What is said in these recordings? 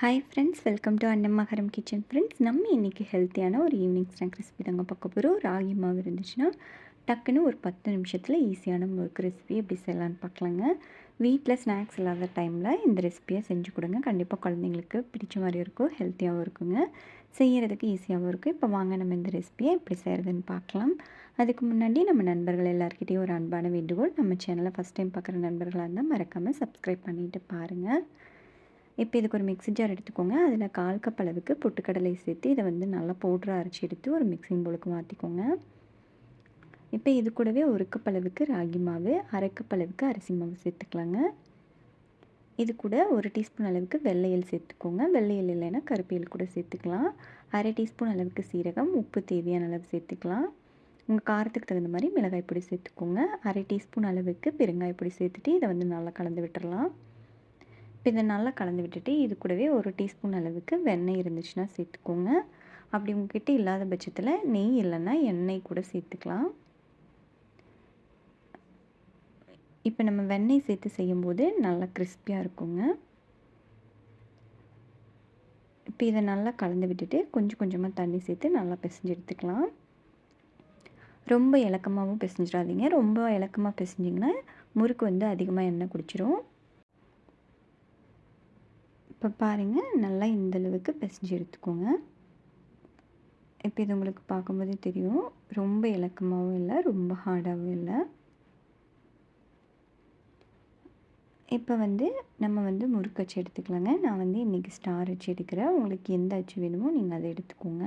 Hi friends welcome to Annamakaram kitchen friends நம்ம இன்றைக்கி ஹெல்த்தியான ஒரு ஈவினிங் ஸ்நாக் ரெசிபி தாங்க பார்க்க போகிறோம் ராகி மாவு இருந்துச்சுன்னா டக்குன்னு ஒரு பத்து நிமிஷத்தில் ஈஸியான முறுக்கு ரெசிபி எப்படி செய்யலான்னு பார்க்கலாங்க. வீட்டில் ஸ்நாக்ஸ் இல்லாத டைமில் இந்த ரெசிபியை செஞ்சு கொடுங்க. கண்டிப்பாக குழந்தைங்களுக்கு பிடிச்ச மாதிரி இருக்கும் ஹெல்த்தியாகவும் இருக்குங்க. செய்கிறதுக்கு ஈஸியாகவும் இருக்கும் இப்போ வாங்க நம்ம இந்த ரெசிபியை எப்படி செய்கிறதுன்னு பார்க்கலாம். அதுக்கு முன்னாடி நம்ம நண்பர்கள் எல்லாருக்கிட்டேயும் ஒரு அன்பான வேண்டுகோள் நம்ம சேனலை ஃபஸ்ட் டைம் பார்க்குற நண்பர்களாக இருந்தால் மறக்காமல் சப்ஸ்கிரைப் பண்ணிவிட்டு பாருங்கள் இப்போ இதுக்கு ஒரு மிக்ஸி ஜார் எடுத்துக்கோங்க. அதில் கால் கப் அளவுக்கு பொட்டுக்கடலை சேர்த்து இதை வந்து நல்லா பவுடராக அரைச்சி எடுத்து ஒரு மிக்சிங் போலுக்கு மாற்றிக்கோங்க இப்போ இது கூடவே ஒரு கப் அளவுக்கு ராகி மாவு அரை கப் அளவுக்கு அரிசி மாவு சேர்த்துக்கலாங்க. இது கூட ஒரு டீஸ்பூன் அளவுக்கு வெள்ளையல் சேர்த்துக்கோங்க. வெள்ளையல் இல்லைன்னா கருப்பியல் கூட சேர்த்துக்கலாம். அரை டீஸ்பூன் அளவுக்கு சீரகம் உப்பு தேவையான அளவு சேர்த்துக்கலாம். உங்கள் காரத்துக்கு தகுந்த மாதிரி மிளகாய் பொடி சேர்த்துக்கோங்க. அரை டீஸ்பூன் அளவுக்கு பெருங்காய பொடி சேர்த்துட்டு இதை வந்து நல்லா கலந்து விட்டுறலாம். இப்போ இதை நல்லா கலந்து விட்டுட்டு இது கூடவே ஒரு டீஸ்பூன் அளவுக்கு வெண்ணெய் இருந்துச்சுன்னா சேர்த்துக்கோங்க. அப்படி உங்ககிட்ட இல்லாத பட்சத்தில் நெய் இல்லைன்னா எண்ணெய் கூட சேர்த்துக்கலாம். இப்போ நம்ம வெண்ணெய் சேர்த்து செய்யும்போது நல்லா கிறிஸ்பியாக இருக்குங்க. இப்போ இதை நல்லா கலந்து விட்டுட்டு கொஞ்சம் கொஞ்சமாக தண்ணி சேர்த்து நல்லா பிசைஞ்சு எடுத்துக்கலாம். ரொம்ப இலக்கமாகவும் பிசைஞ்சிடாதீங்க. ரொம்ப இலக்கமாக பிசைஞ்சிங்கன்னா முறுக்கு வந்து அதிகமாக எண்ணெய் குடிச்சிரும். இப்போ பாருங்கள் நல்லா இந்தளவுக்கு பிசைஞ்சு எடுத்துக்கோங்க. இப்போ இது உங்களுக்கு பார்க்கும்போதே தெரியும் ரொம்ப இலக்கமாகவும் இல்லை ரொம்ப ஹார்டாகவும் இல்லை. இப்போ வந்து நம்ம வந்து முறுக்கு அச்சு எடுத்துக்கலாங்க. நான் வந்து இன்றைக்கி ஸ்டார் அச்சு எடுக்கிறேன். உங்களுக்கு எந்த அச்சு வேணுமோ நீங்கள் அதை எடுத்துக்கோங்க.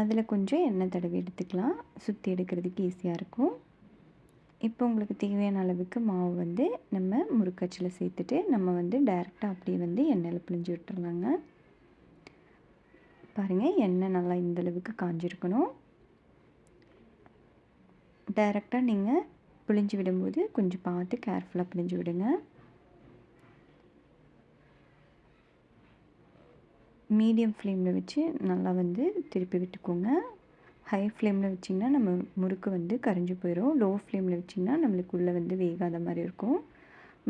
அதில் கொஞ்சம் எண்ணெய் தடவி எடுத்துக்கலாம். சுற்றி எடுக்கிறதுக்கு ஈஸியாக இருக்கும். இப்போ உங்களுக்கு தேவையான அளவுக்கு மாவு வந்து நம்ம முறுக்கச்சில் சேர்த்துட்டு நம்ம வந்து டைரெக்டாக அப்படியே வந்து எண்ணெயில் பிழிஞ்சு விட்டுறலாங்க. பாருங்கள் எண்ணெய் நல்லா இந்தளவுக்கு காஞ்சிருக்கணும். டைரெக்டாக நீங்கள் பிழிஞ்சு விடும்போது கொஞ்சம் பார்த்து கேர்ஃபுல்லாக பிழிஞ்சு விடுங்க. மீடியம் ஃப்ளேமில் வச்சு நல்லா வந்து திருப்பி விட்டுக்கோங்க. ஹை ஃப்ளேமில் வச்சிங்கன்னா நம்ம முறுக்கு வந்து கரைஞ்சி போயிடும் லோ ஃப்ளேமில் வச்சிங்கன்னா நம்மளுக்கு உள்ளே வந்து வேகாத மாதிரி இருக்கும்.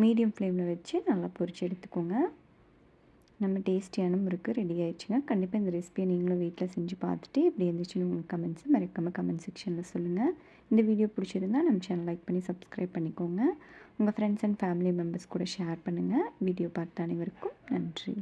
மீடியம் ஃப்ளேமில் வச்சு நல்லா பொரித்து எடுத்துக்கோங்க. நம்ம டேஸ்டியான முறுக்கு ரெடி ஆயிடுச்சுங்க. கண்டிப்பாக இந்த ரெசிபியை நீங்களும் வீட்டில் செஞ்சு பார்த்துட்டு எப்படி இருந்துச்சுன்னு உங்கள் கமெண்ட்ஸ் மறக்காமல் கமெண்ட் செக்ஷனில் சொல்லுங்கள் இந்த வீடியோ பிடிச்சிருந்தால் நம்ம சேனல் லைக் பண்ணி சப்ஸ்கிரைப் பண்ணிக்கோங்க. உங்கள் ஃப்ரெண்ட்ஸ் அண்ட் ஃபேமிலி மெம்பர்ஸ் கூட ஷேர் பண்ணுங்கள் வீடியோ பார்த்த அனைவருக்கும் நன்றி.